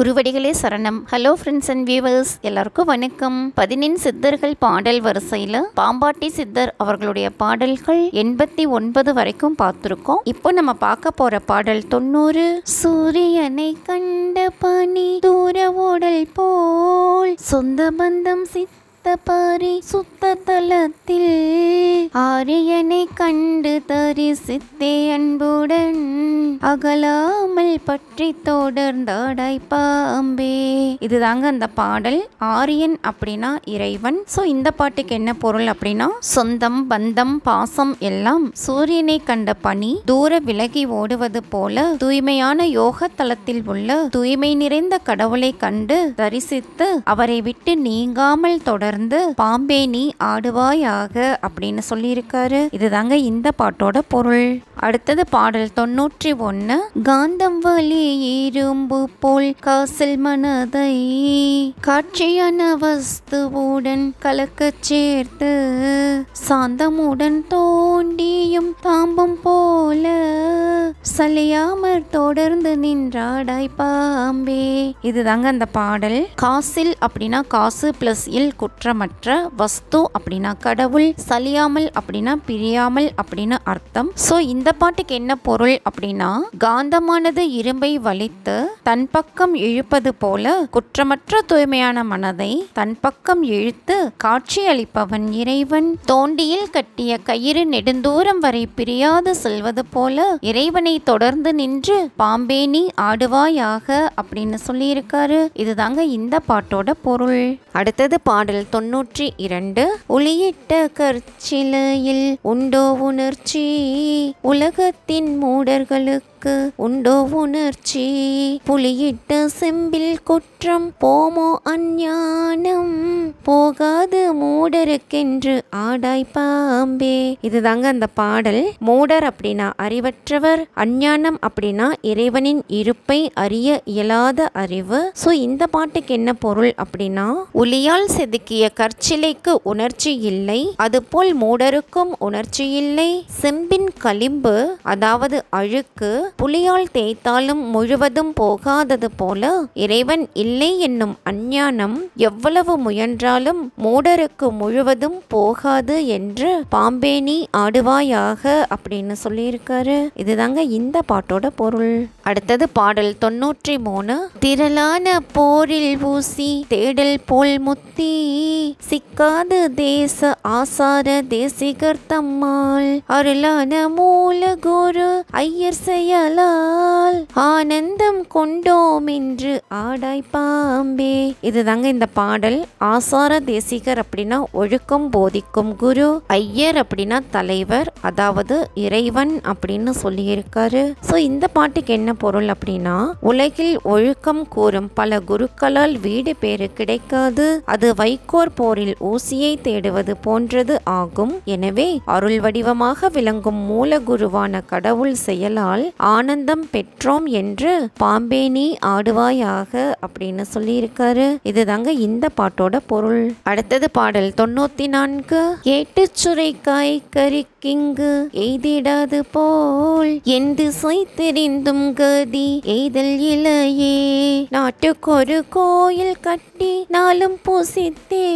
குருவடிகளே சரணம். Hello friends and viewers எல்லாருக்கும் வணக்கம். பதினெண் சித்தர்கள் பாடல் வரிசையில் பாம்பாட்டி சித்தர் அவர்களுடைய பாடல்கள் எண்பத்தி ஒன்பது வரைக்கும் பார்த்துருக்கோம். இப்போ நம்ம பார்க்க போற பாடல் தொண்ணூறு. சூரியனை கண்ட பனி தூர ஓடல் போல் சொந்த பந்தம் சித்த பாரி சுத்த தலத்தில் ஆரியனை கண்டு தரிசித்தே அன்புடன் அகலாமல் பற்றி தொடர்ந்தாடாய் பாம்பே. இதுதாங்க அந்த பாடல் ஆரியன் அப்படின்னா இறைவன். ஸோ இந்த பாட்டுக்கு என்ன பொருள் அப்படின்னா சொந்தம் பந்தம் பாசம் எல்லாம் சூரியனை கண்ட பனி தூர விலகி ஓடுவது போல தூய்மையான யோக தலத்தில் உள்ள தூய்மை நிறைந்த கடவுளை கண்டு தரிசித்து அவரை விட்டு நீங்காமல் தொடர் தொடர்ந்து பாம்பே நீ ஆடுவாயாக அப்படின்னு சொல்லியிருக்காரு. இதுதாங்க இந்த பாட்டோட பொருள். அடுத்தது பாடல் தொண்ணூற்றி ஒன்று காந்தம் வலி இரும்பு போல் காசில் மனதை காட்சியான வஸ்துவுடன் கலக்க சேர்த்து சாந்தமுடன் தோண்டியும் தாம்பம் போல சலியாமற் தொடர்ந்து நின்றாடாய் பாம்பே. இதுதாங்க அந்த பாடல். காசில் அப்படின்னா காசு பிளஸ் இல் குற்றமற்ற வஸ்து அப்படின்னா கடவுள் சலியாமல் அப்படின்னா பிரியாமல் அப்படின்னு அர்த்தம். ஸோ இந்த பாட்டுக்கு என்ன பொருள் அப்படின்னா காந்தமானது இரும்பை வலித்து தன் பக்கம் இழுப்பது போல குற்றமற்ற தூய்மையான மனதை தன் பக்கம் இழுத்து காட்சி அளிப்பவன் இறைவன். தோண்டியில் கட்டிய கயிறு நெடுந்தூரம் வரை பிரியாது செல்வது போல இறைவனை தொடர்ந்து நின்று பாம்பேனி ஆடுவாயாக அப்படின்னு சொல்லியிருக்காரு. இதுதாங்க இந்த பாட்டோட பொருள். அடுத்தது பாடல் தொன்னூற்றி இரண்டு. ஒளியிட்ட கற்சிலையில் உண்டோ உணர்ச்சி? உலகத்தின் மூடர்களுக்கு உண்டோ உணர்ச்சி? புலியிட்ட செம்பில் குற்றம் போமோ அஞ்ஞானம்? போகாது மூடருக்கென்று ஆடாய் பாம்பே. இதுதாங்க அந்த பாடல். மூடர் அப்படின்னா அறிவற்றவர் அஞ்ஞானம் அப்படின்னா இறைவனின் இருப்பை அறிய இயலாத அறிவு. ஸோ இந்த பாட்டுக்கு என்ன பொருள் அப்படின்னா ஒளியால் செதுக்கிய கற்சிலைக்கு உணர்ச்சி இல்லை அதுபோல் மூடருக்கும் உணர்ச்சி இல்லை. செம்பின் களிம்பு அதாவது அழுக்கு புலியால் தேய்த்தாலும் முழுவதும் போகாதது போல இறைவன் இல்லை என்னும் அஞ்ஞானம் எவ்வளவு முயன்றாலும் மூடருக்கு முழுவதும் போகாது என்று பாம்பேனி ஆடுவாயாக அப்படின்னு சொல்லியிருக்காரு. இதுதாங்க இந்த பாட்டோட பொருள். அடுத்தது பாடல் தொன்னூற்றி மூணு. திரளான போரில் ஊசி தேடல் போல் முத்தி சிக்காது தேச ஆசார தேசிகர் தம்மாள் அருளான மூல குரு ஐயர் செயலால் ஆனந்தம் கொண்டோம் என்று ஆடாய் பாம்பே. இதுதாங்க இந்த பாடல். ஆசார தேசிகர் அப்படின்னா ஒழுக்கம் போதிக்கும் குரு ஐயர் அப்படின்னா தலைவர் அதாவது இறைவன் அப்படின்னு சொல்லியிருக்காரு. ஸோ இந்த பாட்டுக்கு என்ன பொருள் அப்படின்னா உலகில் ஒழுக்கம் கூறும் பல குருக்களால் வீடு பேரு கிடைக்காது அது வைக்கோர் போரில் ஊசியை தேடுவது போன்றது ஆகும். எனவே அருள் வடிவமாக விளங்கும் மூல குருவான கடவுள் செயலால் ஆனந்தம் பெற்றோம் என்று பாம்பேனி ஆடுவாயாக அப்படின்னு சொல்லியிருக்காரு. இதுதாங்க இந்த பாட்டோட பொருள். அடுத்தது பாடல் தொண்ணூத்தி நான்கு. ஏட்டு சுரைக்காய் கறிக்கிங்கு எய்திடாது போல். என் திசை தெரிந்தும் கதி எய்தல் இலையே. நாட்டுக்கொரு கோயில் கட்டி நாளும் பூசித்தே.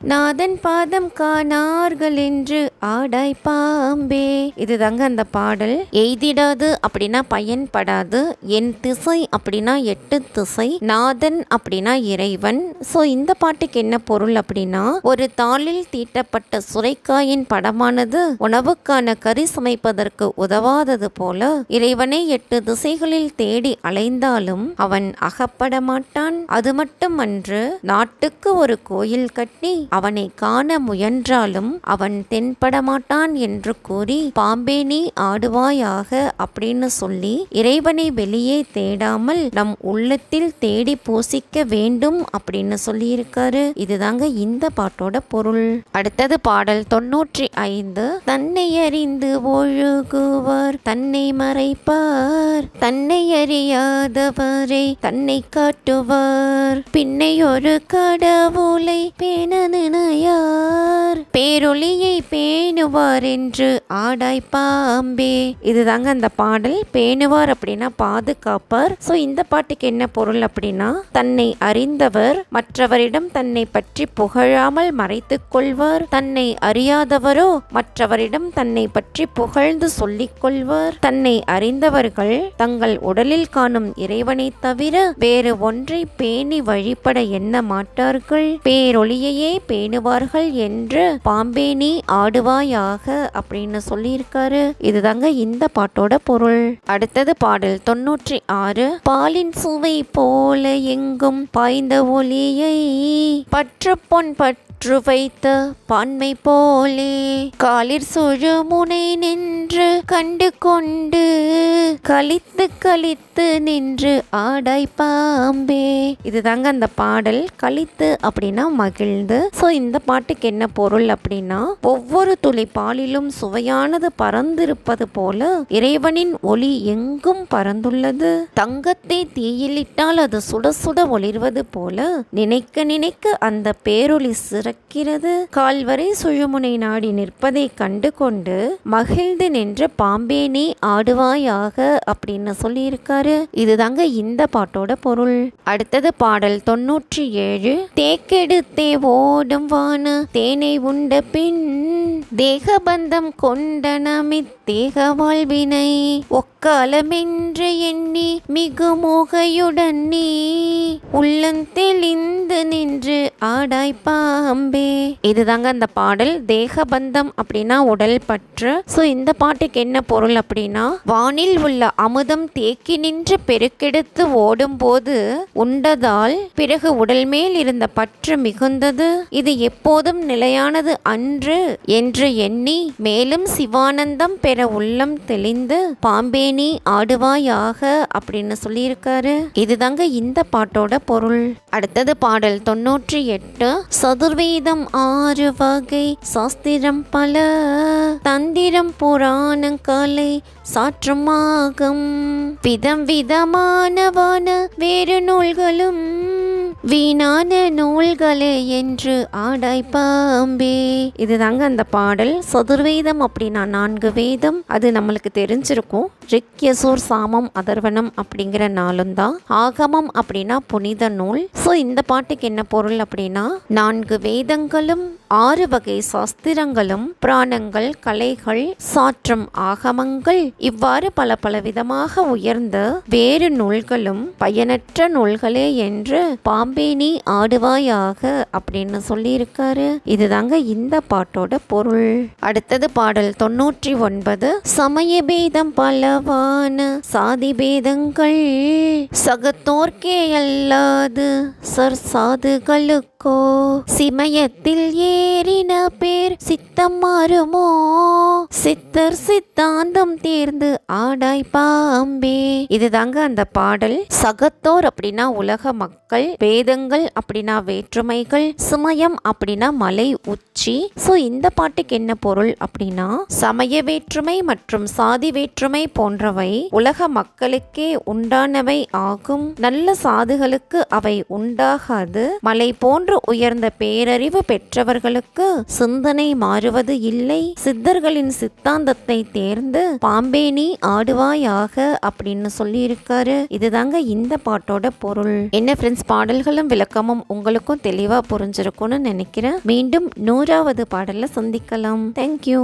நாதன் பாதம் காணார்கள் என்று ஆடாய் பாம்பே. இதுதாங்க அந்த பாடல். எய்திடாது அப்படின்னா பயன்படாது. என் திசை அப்படின்னா எட்டு திசை நாதன் அப்படின்னா இறைவன். ஸோ இந்த பாட்டுக்கு என்ன பொருள் அப்படின்னா ஒரு தாளில் தீட்டப்பட்ட சுரைக்காயின் படமானது உணவுக்கான கறி சமைப்பதற்கு உதவாதது போல இறைவனை எட்டு திசைகளில் தேடி அலைந்தாலும் அவன் அகப்பட மாட்டான் அது மட்டுமன்று நாட்டுக்கு ஒரு கோயில் கட்டி அவனை காண முயன்றாலும் அவன் தென்பட மாட்டான் என்று கூறி பாம்பே நீ ஆடுவாயாக அப்படின்னு சொல்லி இறைவனை வெளியே தேடாமல் நம் உள்ளத்தில் தேடி பூசிக்க வேண்டும் அப்படின்னு சொல்லியிருக்காரு. இதுதாங்க இந்த பாட்டோட பொருள். அடுத்தது பாடல் தொன்னூற்றி ஐந்து. தன்னை அறிந்து ஒழுகுவார் தன்னை மறைப்பார் தன்னை அறியாதவரை தன்னை காட்டுவார். பின்னை ஒரு கடவுளை பேண நினையார் பேரொளியை பேணுவார் என்று ஆடாய் பாம்பே. இதுதாங்க அந்த பாடல். பாடல் பேணுவார் அப்படின்னா பாதுகாப்பார். ஸோ இந்த பாட்டுக்கு என்ன பொருள் அப்படின்னா தன்னை அறிந்தவர் மற்றவரிடம் தன்னை பற்றி புகழாமல் மறைத்துக் கொள்வார். தன்னை அறியாதவரோ மற்றவரிடம் தன்னை பற்றி புகழ்ந்து சொல்லிக் கொள்வார். தன்னை அறிந்தவர்கள் தங்கள் உடலில் காணும் இறைவனை தவிர வேறு ஒன்றை பேணி வழிபட எண்ண மாட்டார்கள். பேரொளியையே பேணுவார்கள் என்று பாம்பேனி ஆடுவாயாக அப்படின்னு சொல்லியிருக்காரு. இதுதாங்க இந்த பாட்டோட பொருள். அடுத்தது பாடல் தொன்னூற்றி ஆறு. பாலின் சுவை போல எங்கும் பாய்ந்த ஒளியை பற்று பொன் பற்று வைத்த பான்மை போலே காலிற் சுழு முனை நின்று கண்டு கொண்டு கழித்து கழித்து நின்று ஆடாய் பாம்பே. இதுதாங்க அந்த பாடல் கழித்து அப்படின்னா மகிழ்ந்து. ஸோ இந்த பாட்டுக்கு என்ன பொருள் அப்படின்னா ஒவ்வொரு துளி பாலிலும் சுவையானது பறந்திருப்பது போல இறைவனின் ஒளி எங்கும் பறந்துள்ளது. தங்கத்தை தீயிலிட்டால் அது சுட சுட ஒளிர்வது போல நினைக்க நினைக்க அந்த பேரொளி சிறக்கிறது கால்வரை சுழுமுனை நாடி நிற்பதை கண்டு கொண்டு மகிழ்ந்து நின்ற பாம்பேனே ஆடுவாயாக அப்படின்னு சொல்லியிருக்காரு. இதுதாங்க இந்த பாட்டோட பொருள். அடுத்தது பாடல் தொன்னூற்றி ஏழு தேக்கெடுத்தே ஓடும் வான தேனை உண்ட பின் தேகபந்தம் கொண்டனமி தேக வாழ்வினை ஒக்காலமென்று எண்ணி மிகு மோகையுடன் நீ உள்ளந்தெளிந்து நின்று ஆடாய் பாம்பே இதுதாங்க இந்த பாடல். தேகபந்தம் அப்படின்னா உடல் பற்று. ஸோ இந்த பாட்டுக்கு என்ன பொருள் அப்படின்னா வானில் உள்ள அமுதம் தேக்கி நின்று பெருக்கெடுத்து ஓடும்போது உண்டதால் பிறகு உடல் மேல் இருந்த பற்று மிகுந்தது. இது எப்போதும் நிலையானது அன்று என்று எண்ணி மேலும் சிவானந்தம் பெற உள்ளம் தெளிந்து பாம்பேனி ஆடுவாயாக அப்படின்னு சொல்லியிருக்காரு. இதுதாங்க இந்த பாட்டோட பொருள். அடுத்தது பாடல் தொன்னூற்றி எட்டு வேதம் ஆறு வகை. சாஸ்திரம் பல. தந்திரம் புராணம் கலை சாற்றுமாகும். விதம் விதமானவான வேறு நூல்களும் வீணான நூல்களே என்று ஆடாய் பாம்பே. இதுதாங்க அந்த பாடல். சதுர்வேதம் அப்படின்னா நான்கு வேதம். அது நம்மளுக்கு தெரிஞ்சிருக்கும். ரிக்யசூர் சாமம் அதர்வனம் அப்படிங்கிற நாளும் தான். ஆகமம் அப்படின்னா புனித நூல். ஸோ இந்த பாட்டுக்கு என்ன பொருள் அப்படின்னா நான்கு வேதங்களும் ஆறு வகை சாஸ்திரங்களும் புராணங்கள் கலைகள் சாற்றும் ஆகமங்கள் இவ்வாறு பல பல விதமாக உயர்ந்த வேறு நூல்களும் பயனற்ற நூல்களே என்று பாம்பேனி ஆடுவாயாக அப்படின்னு சொல்லியிருக்காரு. இதுதாங்க இந்த பாட்டோட பொருள். அடுத்தது பாடல் தொன்னூற்றி ஒன்பது. சமய பேதம் பலவான சாதி பேதங்கள் சகத்தோர்க்கே அல்லாது சர் சாதுகளுக்கு சிமயத்தில் ஏறின பேர் சித்த சித்தம் மாறுமோ? சித்தர் சித்தாந்தம் தேர்ந்து ஆடாய் பாம்பே. இதுதாங்க அந்த பாடல். சகத்தோர் அப்படின்னா உலக மக்கள் வேதங்கள் அப்படின்னா வேற்றுமைகள் சுமயம் அப்படின்னா மலை உச்சி. ஸோ இந்த பாட்டுக்கு என்ன பொருள் அப்படின்னா சமய வேற்றுமை மற்றும் சாதி வேற்றுமை போன்றவை உலக மக்களுக்கே உண்டானவை ஆகும். நல்ல சாதுகளுக்கு அவை உண்டாகாது. மலை போன்று உயர்ந்த பேரறிவு பெற்றவர்களுக்கு சிந்தனை மாறுவது இல்லை. சித்தர்களின் சித்தாந்தத்தை தேர்ந்து பாம்பேனி ஆடுவாயாக அப்படின்னு சொல்லியிருக்காரு. இதுதாங்க இந்த பாட்டோட பொருள். என்ன ஃப்ரெண்ட்ஸ் பாடல்களும் விளக்கமும் உங்களுக்கும் தெளிவா புரிஞ்சிருக்கும்னு நினைக்கிறேன். மீண்டும் நூறாவது பாடல்ல சந்திக்கலாம். தேங்க்யூ